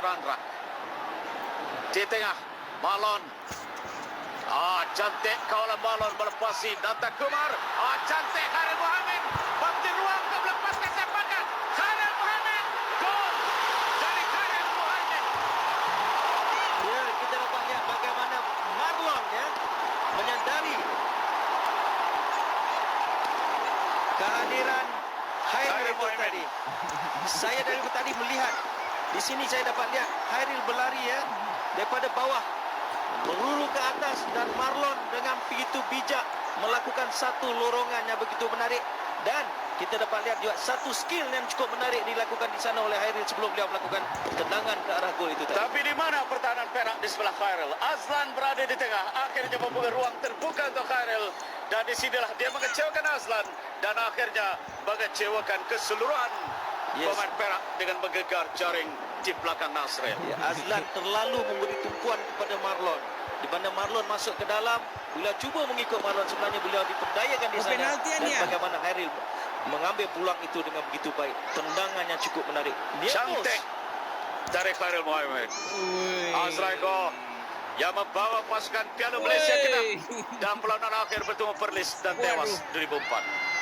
Victor Andra. Di tengah, Malon. Ah, cantik kawalan Malon melepasi Nata Kumar. Ah, cantik Khairul Mohamed. Bagi ruang untuk melepaskan sepakan. Khairul Mohamed. Gol dari Khairul Mohamed. Ya, kita dapat lihat bagaimana Marlon ya menyadari kehadiran itu Mohamed. tadi. Saya dari tadi melihat di sini saya dapat lihat Hairil berlari ya daripada bawah meluru ke atas dan Marlon dengan begitu bijak melakukan satu lorongan yang begitu menarik dan kita dapat lihat juga satu skill yang cukup menarik dilakukan di sana oleh Hairil sebelum beliau melakukan tendangan ke arah gol itu tadi. Tapi di mana pertahanan Perak di sebelah Khairul? Azlan berada di tengah. Akhirnya membuka ruang terbuka untuk Khairul. Dan di sinilah dia mengecewakan Azlan. Dan akhirnya mengecewakan keseluruhan Yes. pemain Perak dengan menggegar jaring di belakang Nasril. Ya, Azlan terlalu memberi tumpuan kepada Marlon. Di mana Marlon masuk ke dalam, beliau cuba mengikut Marlon sebenarnya beliau diperdayakan di sana. Dan ya? bagaimana Hairil mengambil pulang itu dengan begitu baik. Tendangan yang cukup menarik. Dia Cantik dari Khairul Mohamed. Azraiko yang membawa pasukan Piano Malaysia Wey. kena dan perlawanan akhir bertemu Perlis dan Waduh. tewas 2004.